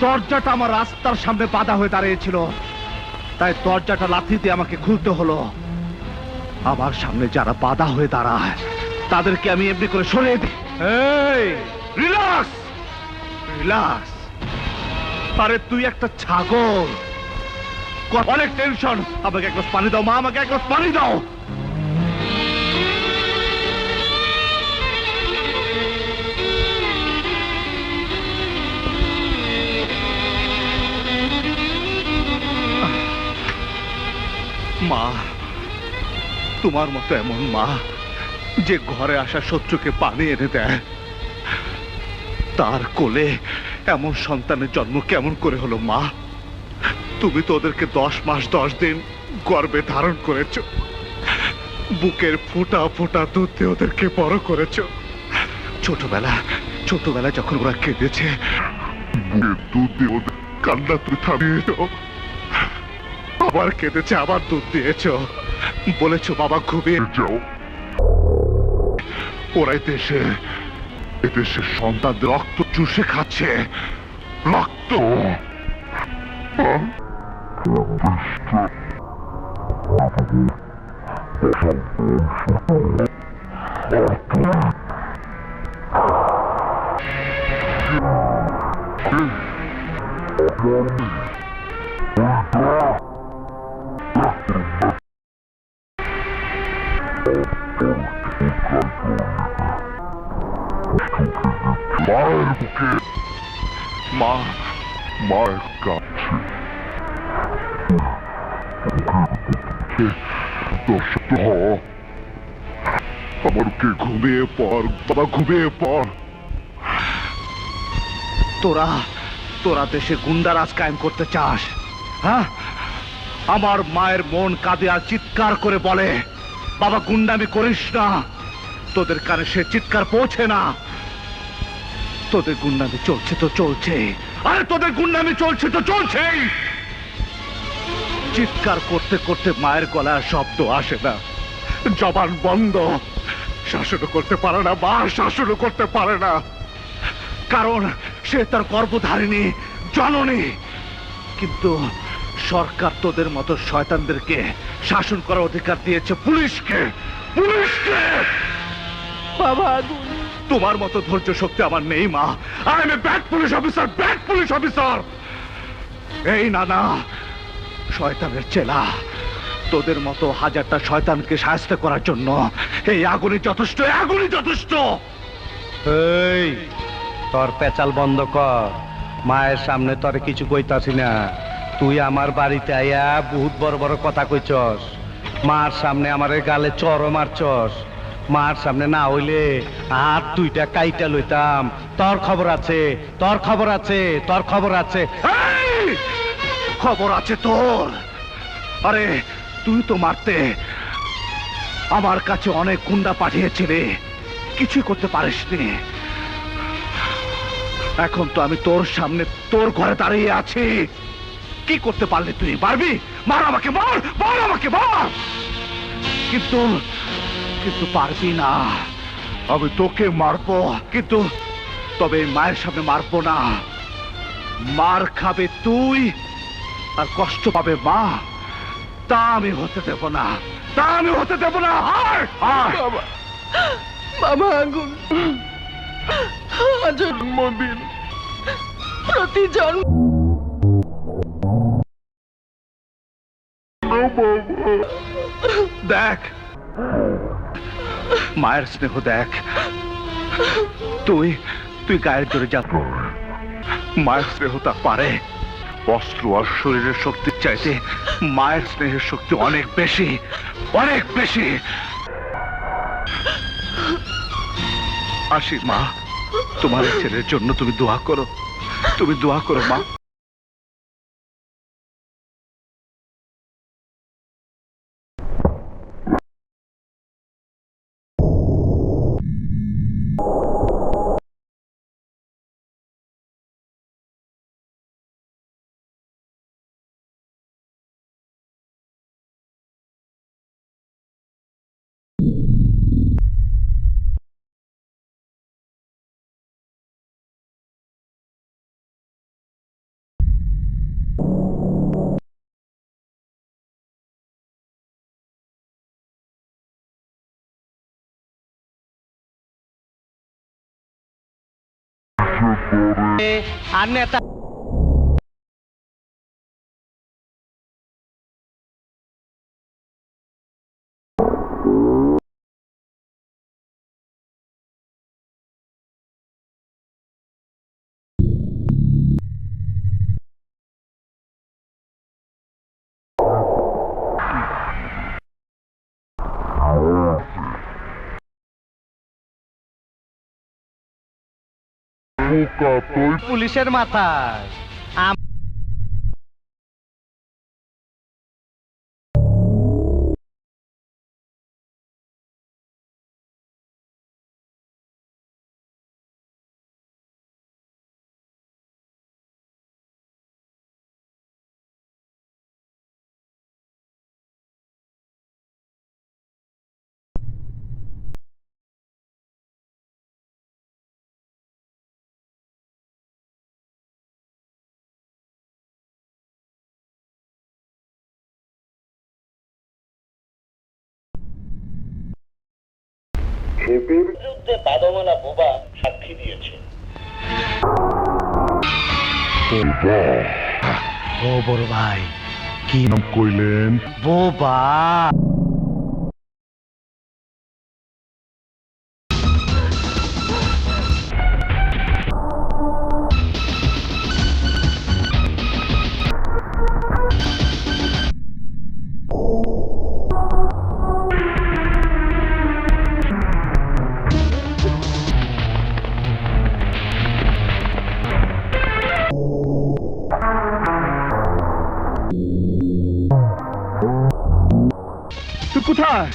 দরজাটা আমার রাস্তার সামনে বাধা হয়ে দাঁড়িয়েছিল। তাই দরজাটা লাথি দিয়ে আমাকে খুলতে হলো। আমার সামনে যারা বাধা হয়ে দাঁড়ায়, তাদেরকে আমি এমনি করে সরিয়ে দিই। এই, রিল্যাক্স! রিল্যাক্স! আরে, তুই একটা ছাগল। অনেক টেনশন। আমাকে এক গ্লাস পানি দাও, মা, আমাকে এক গ্লাস পানি দাও। মা, তোমার মতো এমন মা যে ঘরে আসা শত্রুকে পানি এনে দেয়। তার কোলে এমন সন্তানের জন্ম কেমন করে হলো মা? তুমি তো ওদেরকে দশ মাস, দশ দিন গর্বে ধারণ করেছ। বুকের ফোঁটা ফোঁটা দুধ ওদেরকে বড় করেছ। ছোটবেলা ছোটবেলা যখন ওরা কেঁদেছে দুধ ওদের কান্না তুই থামিয়েছ আবার কেঁদেছে আবার দুধ দিয়েছ। বলেছ বাবা ঘুমিয়ে যাও। ওরাই দেশে এদেশের সন্তানদের রক্ত চুষে খাচ্ছে। রক্ত। তোরা তোরা দেশে গুন্ডারাজ কায়েম করতে চাস হ্যাঁ? আমার মায়ের মন কাঁদে আর চিৎকার করে বলে বাবা গুন্ডামি করিস না। তোদের কানে সে চিৎকার পৌঁছে না। তোদের গুন্ডামি চলছে তো চলছে। আরে তোদের গুন্ডামি চলছে তো চলছেই। চিৎকার করতে করতে মায়ের গলায় শব্দ আসে না। জবান বন্ধ। শাসনও করতে পারে না, মা শাসনও করতে পারে না। কারণ সে তার গর্ভধারিণী, জননী। কিন্তু সরকার তোদের মতো শয়তানদেরকে শাসন করার অধিকার দিয়েছে পুলিশকে পুলিশকে! বাবা আগুন। তোমার মতো ধৈর্য শক্তি আমার নেই মা। I am a bad police officer bad police officer এই না না শয়তানের চেলা তোদের মতো হাজারটা শয়তানকে সাহায্য করার জন্য এই আগুনই যথেষ্ট এই আগুনই যথেষ্ট! এই তোর পেচাল বন্ধ কর। মায়ের সামনে তোরে কিছু কইতাছি না। তুই আমার বাড়িতে আইয়া বহুত বড় বড় কথা কইছস। মার সামনে আমারে গালে চরও মারছস। মার সামনে না হইলে আর দুইটা কাইটা লইতাম। তোর খবর আছে, তোর খবর আছে, তোর খবর আছে! খবর আছে তোর। আরে, তুই তো মারতে আমার কাছে অনেক গুন্ডা পাঠিয়েছিলে কিছুই করতে পারিসনি। এখন তো আমি তোর সামনে তোর ঘরে দাঁড়িয়ে আছি। কি করতে পারলে তুই পারবি মার আমাকে মার মার আমাকে মার! কিন্তু কিন্তু পারবি না। আমি তোকে মারবো কিন্তু তবে মায়ের সামনে মারবো না। মার খাবে তুই আর কষ্ট পাবে মা। তা আমি হতে দেব না। তা আমি হতে দেব না। আয়, আয়। বাবা আগুন। জন্মদিন। প্রতি জন্ম দেখ। মায়ের স্নেহ দেখ। তুই তুই গায়ের জোরে যা মায়ের স্নেহ তা পারে। অস্ত্র আর শরীরের শক্তির চাইতে মায়ের স্নেহের শক্তি অনেক বেশি অনেক বেশি। আসি মা, তোমার ছেলের জন্য তুমি দোয়া করো। তুমি দোয়া করো মা। আর পুলিশের মাথায়। আম- বিরুদ্ধে বাদমানা বোবা সাক্ষী দিয়েছে। ও বড় ভাই কি নাম কইলেন? বোবা। কোথায়?